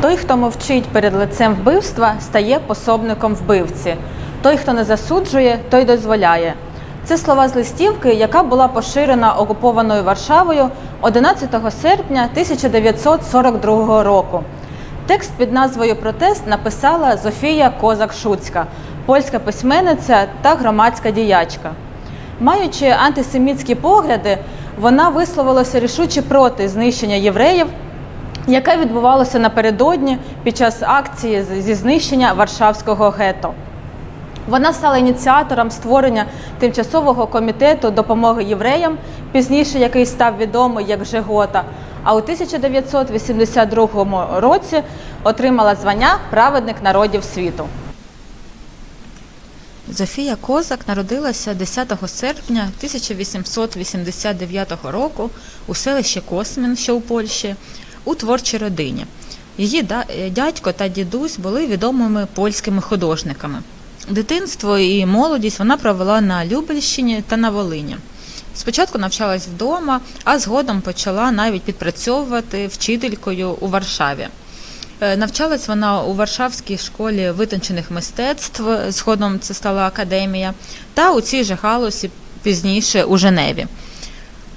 Той, хто мовчить перед лицем вбивства, стає пособником вбивці. Той, хто не засуджує, той дозволяє. Це слова з листівки, яка була поширена окупованою Варшавою 11 серпня 1942 року. Текст під назвою Протест написала Зофія Козак-Шуцька, польська письменниця та громадська діячка. Маючи антисемітські погляди, вона висловилася рішуче проти знищення євреїв, яке відбувалося напередодні під час акції зі знищення Варшавського гетто. Вона стала ініціатором створення тимчасового комітету допомоги євреям, пізніше який став відомий як Жегота. А у 1982 році отримала звання Праведник народів світу. Зофія Козак народилася 10 серпня 1889 року у селищі Космін, що у Польщі, у творчій родині. Її е, дядько та дідусь були відомими польськими художниками. Дитинство і молодість вона провела на Любельщині та на Волині. Спочатку навчалась вдома, а згодом почала навіть підпрацьовувати вчителькою у Варшаві. Е, Навчалась вона у Варшавській школі витончених мистецтв, згодом це стала академія, та у цій же галузі пізніше у Женеві.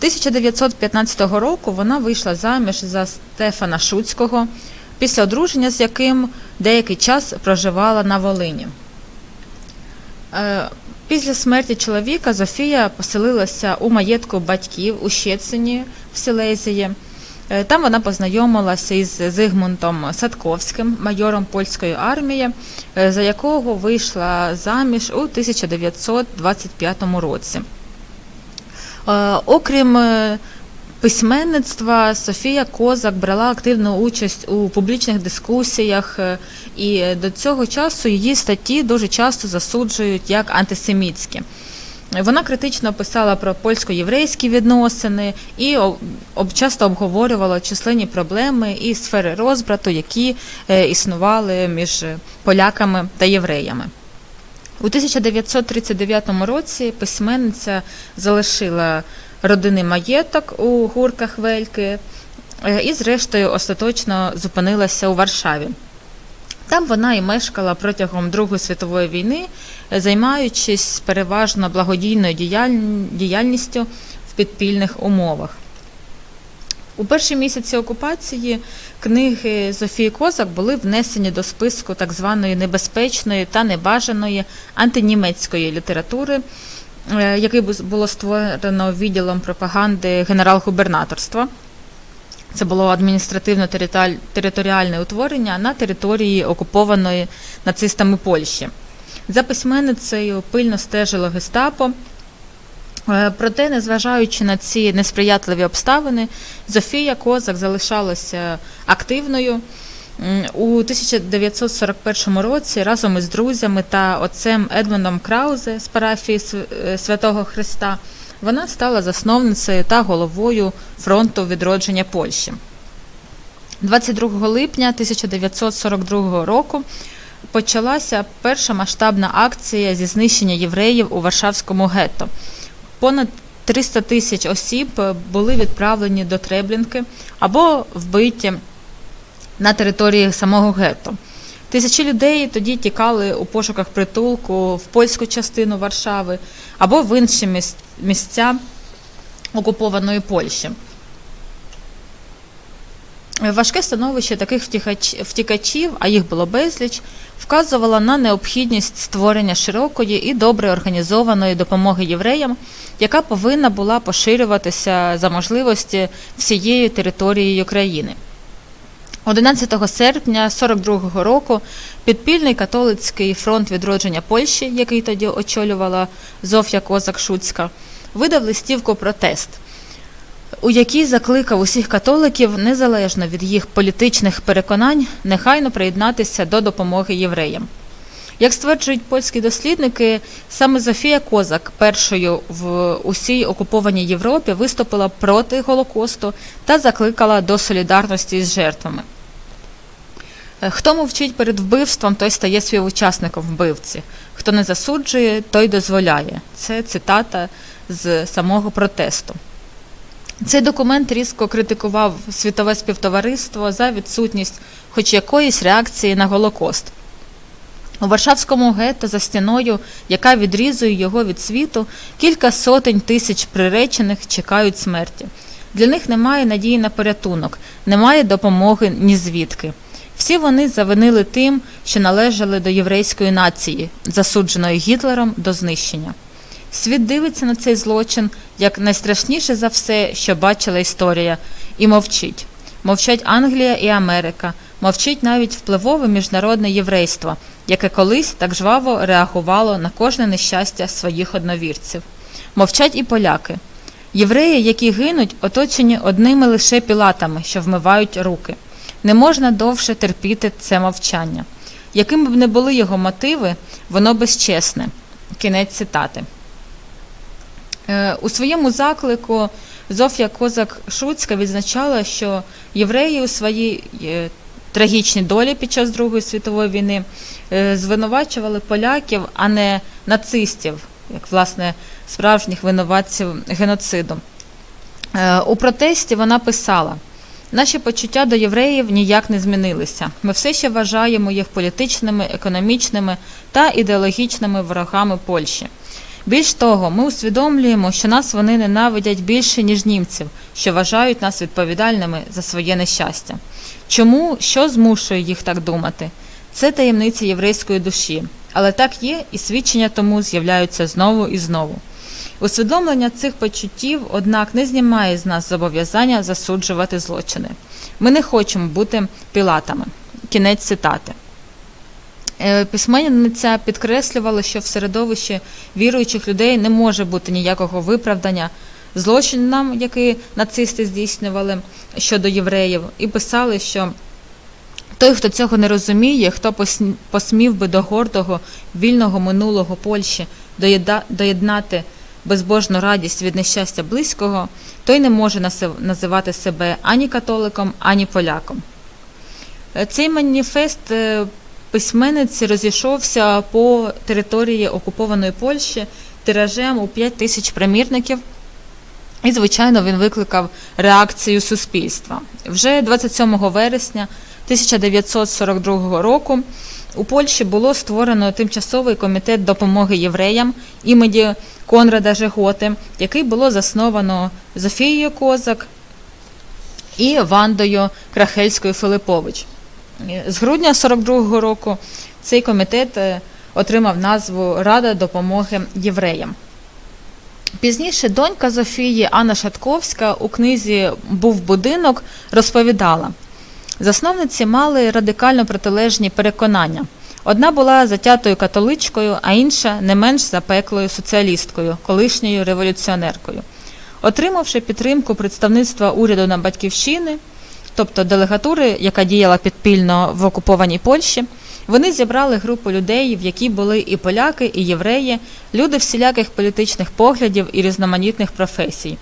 1915 року вона вийшла заміж за Стефана Шуцького, після одруження з яким деякий час проживала на Волині. Е, Після смерті чоловіка Зофія поселилася у маєтку батьків у Щецині в Силезії. Е, Там вона познайомилася із Зигмунтом Садковським, майором польської армії, е, за якого вийшла заміж у 1925 році. Е, Окрім е, письменництва, Софія Козак брала активну участь у публічних дискусіях, е, і до цього часу її статті дуже часто засуджують як антисемітські. Вона критично писала про польсько-єврейські відносини і часто обговорювала численні проблеми і сфери розбрату, які існували між поляками та євреями. У 1939 році письменниця залишила родинний маєток у гурках Вельки е, і, зрештою, остаточно зупинилася у Варшаві. Там вона і мешкала протягом Другої світової війни, е, займаючись переважно благодійною діяльністю в підпільних умовах. У перші місяці окупації книги Зофії Козак були внесені до списку так званої небезпечної та небажаної антинімецької літератури, е, який було створено відділом пропаганди генерал-губернаторства. Це було адміністративно-територіальне утворення на території окупованої нацистами Польщі. За письменницею пильно стежило гестапо. Е, Проте, незважаючи на ці несприятливі обставини, Зофія Козак залишалася активною. У 1941 році разом із друзями та отцем Едмундом Краузе з парафії е, Святого Христа вона стала засновницею та головою фронту відродження Польщі. 22 липня 1942 року почалася перша масштабна акція зі знищення євреїв у Варшавському гетто. Понад 300 тисяч осіб е, були відправлені до Треблінки або вбиті на території самого гетто. Тисячі людей тоді тікали у пошуках притулку в польську частину Варшави або в інші місця окупованої Польщі. Важке становище таких втікач- втікачів, а їх було безліч, вказувало на необхідність створення широкої і добре організованої допомоги євреям, яка повинна була поширюватися за можливості всією територією країни. 11 серпня 42 року підпільний католицький фронт відродження Польщі, який тоді очолювала Зофія Козак-Шуцька, видав листівку протест, у якій закликав усіх католиків, незалежно від їх політичних переконань, нехайно приєднатися до допомоги євреям. Як стверджують польські дослідники, саме Зофія Козак першою в усій окупованій Європі виступила проти Голокосту та закликала до солідарності з жертвами. Е, Хто мовчить перед вбивством, той стає співучасником вбивці. Хто не засуджує, той дозволяє. Це цитата з самого протесту. Цей документ різко критикував світове співтовариство за відсутність хоч якоїсь реакції на Голокост. У Варшавському гетто за стіною, яка відрізує його від світу, кілька сотень тисяч приречених чекають смерті. Для них немає надії на порятунок, немає допомоги ні звідки. Всі вони завинили тим, що належали до єврейської нації, засудженої Гітлером до знищення. Світ дивиться на цей злочин як найстрашніше за все, що бачила історія, і мовчить. Мовчать Англія і Америка, мовчить навіть впливове міжнародне єврейство, яке колись так жваво реагувало на кожне нещастя своїх одновірців. Мовчать і поляки. Євреї, які гинуть, оточені одними лише пілатами, що вмивають руки. Не можна довше терпіти це мовчання. Якими б не були його мотиви, воно безчесне. Кінець цитати. Е, У своєму заклику Зофія Козак-Шуцька відзначала, що євреї у своїй е, трагічній долі під час Другої світової війни е, звинувачували поляків, а не нацистів, як власне справжніх винуватців геноциду. У протесті вона писала: наші почуття до євреїв ніяк не змінилися. Ми все ще вважаємо їх політичними, економічними та ідеологічними ворогами Польщі. Більш того, ми усвідомлюємо, що нас вони ненавидять більше, ніж німців, що вважають нас відповідальними за своє нещастя. Чому що змушує їх так думати? Це таємниця єврейської душі, але так є, і свідчення тому з'являються знову і знову. Усвідомлення цих почуттів, однак, не знімає з нас зобов'язання засуджувати злочини. Ми не хочемо бути пілатами. Кінець цитати. Е, Письменниця підкреслювала, що в середовищі віруючих людей не може бути ніякого виправдання злочинам, які нацисти здійснювали щодо євреїв, і писали, що той, хто цього не розуміє, хто посмів би до гордого, вільного минулого Польщі доєднати безбожну радість від нещастя близького, той не може називати себе ані католиком, ані поляком. Е, Цей маніфест письменниці розійшовся по території окупованої Польщі тиражем у 5 тисяч примірників. І, звичайно, він викликав реакцію суспільства. Вже 27 вересня 1942 року у Польщі було створено тимчасовий комітет допомоги євреям імені Конрада Жеготи, який було засновано Зофією Козак і Вандою Крахельською Филипович. З грудня 42-го року цей комітет е, отримав назву Рада допомоги євреям. Пізніше донька Зофії Анна Шатковська у книзі Був будинок розповідала: засновниці мали радикально протилежні переконання. Одна була затятою католичкою, а інша не менш запеклою соціалісткою, колишньою революціонеркою. Отримавши підтримку представництва уряду на батьківщини, тобто делегатури, яка діяла підпільно в окупованій Польщі, вони зібрали групу людей, в якій були і поляки, і євреї, люди всіляких політичних поглядів і різноманітних професій.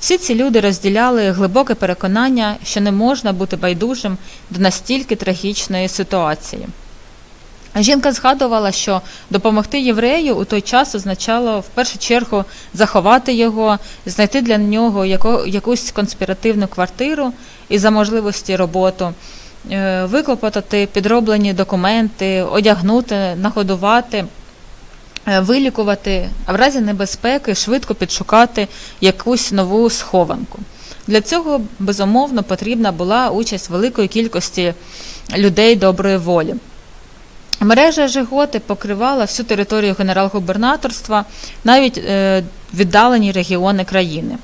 Всі ці люди розділяли глибоке переконання, що не можна бути байдужим до настільки трагічної ситуації. Жінка згадувала, що допомогти єврею у той час означало в першу чергу заховати його, знайти для нього якусь конспіративну квартиру і за можливості роботу, е, виклопотати підроблені документи, одягнути, нагодувати, е, вилікувати, а в разі небезпеки швидко підшукати якусь нову схованку. Для цього безумовно потрібна була участь великої кількості людей доброї волі. Мережа Жиготи покривала всю територію генерал-губернаторства, навіть е, віддалені регіони країни.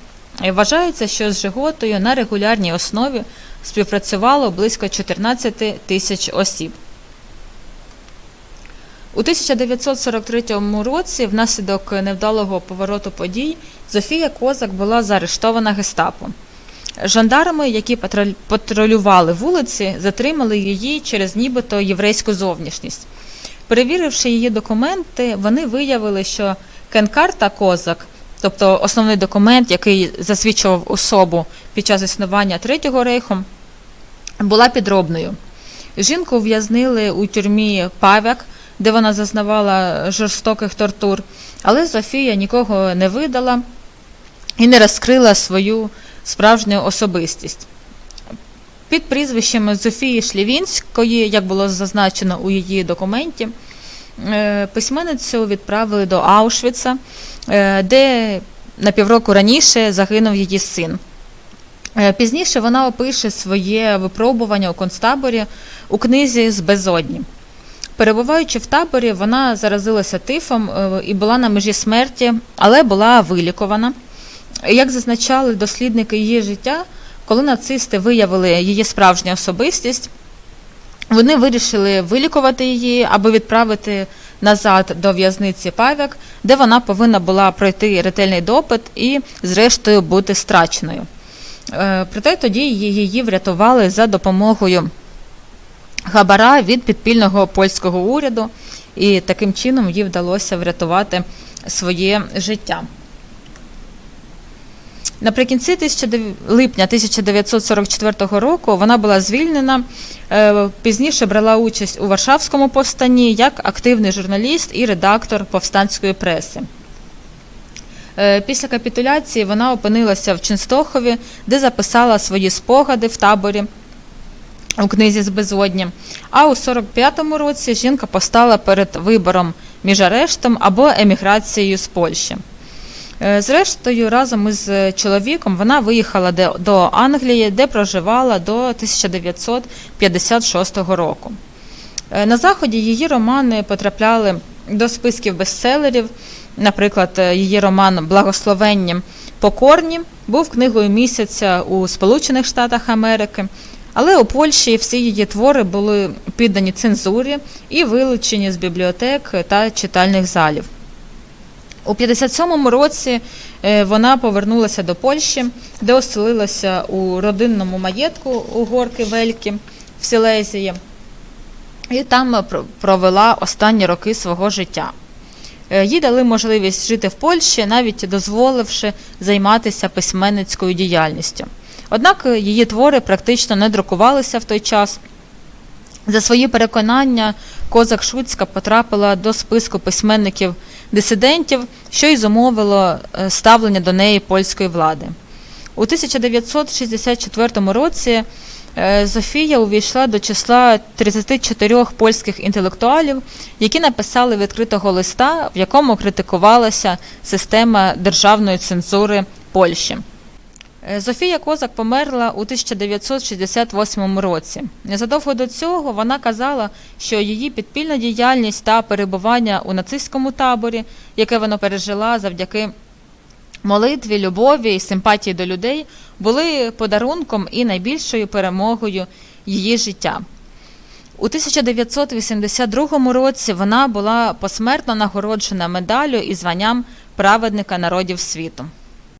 І вважається, що з Жиготою на регулярній основі співпрацювало близько 14 тисяч осіб. У 1943 році, внаслідок невдалого повороту подій, Зофія Козак була заарештована гестапо. Жандарми, які патрулювали вулиці, затримали її через нібито єврейську зовнішність. Перевіривши її документи, вони виявили, що кенкарта Козак, тобто основний документ, який засвідчував особу під час існування Третього рейху, була підробною. Жінку ув'язнили у тюрмі Павяк, де вона зазнавала жорстоких тортур, але Зофія нікого не видала і не розкрила свою справжню особистість. Під прізвищем Зофії Шлівінської, як було зазначено у її документі, е, письменницю відправили до Аушвіца, е, де на півроку раніше загинув її син. Е, Пізніше вона опише своє випробування у концтаборі у книзі з безодні. Перебуваючи в таборі, вона заразилася тифом і була на межі смерті, але була вилікувана. Як зазначали дослідники її життя, коли нацисти виявили її справжню особистість, вони вирішили вилікувати її, аби відправити назад до в'язниці Павяк, де вона повинна була пройти ретельний допит і, зрештою, бути страченою. Е, Проте тоді її врятували за допомогою хабара від підпільного польського уряду, і таким чином їй вдалося врятувати своє життя. Наприкінці 19 липня 1944 року вона була звільнена. е, Пізніше брала участь у Варшавському повстанні як активний журналіст і редактор повстанської преси. Е, Після капітуляції вона опинилася в Ченстохові, де записала свої спогади в таборі у книзі з безодні. А у 45-му році жінка постала перед вибором між арештом або еміграцією з Польщі. Е, Зрештою, разом із е, чоловіком вона виїхала до Англії, де проживала до 1956 року. Е, На заході її романи потрапляли до списків бестселерів. Наприклад, її роман Благословенні покорні був книгою місяця у Сполучених Штатах Америки. Але у Польщі всі її твори були піддані цензурі і вилучені з бібліотек та читальних залів. У 57-му році е, вона повернулася до Польщі, де оселилася у родинному маєтку у горки Велькі в Сілезії, і там провела останні роки свого життя. Е, Їй дали можливість жити в Польщі, навіть дозволивши займатися письменницькою діяльністю. Однак її твори практично не друкувалися в той час. За свої переконання, Козак Шуцька потрапила до списку письменників-дисидентів, що й зумовило е, ставлення до неї польської влади. У 1964 році е, Зофія увійшла до числа 34 польських інтелектуалів, які написали відкритого листа, в якому критикувалася система державної цензури Польщі. Е, Зофія Козак померла у 1968 році. Незадовго до цього вона казала, що її підпільна діяльність та перебування у нацистському таборі, яке вона пережила завдяки молитві, любові і симпатії до людей, були подарунком і найбільшою перемогою її життя. У 1982 році вона була посмертно нагороджена медаллю і званням праведника народів світу.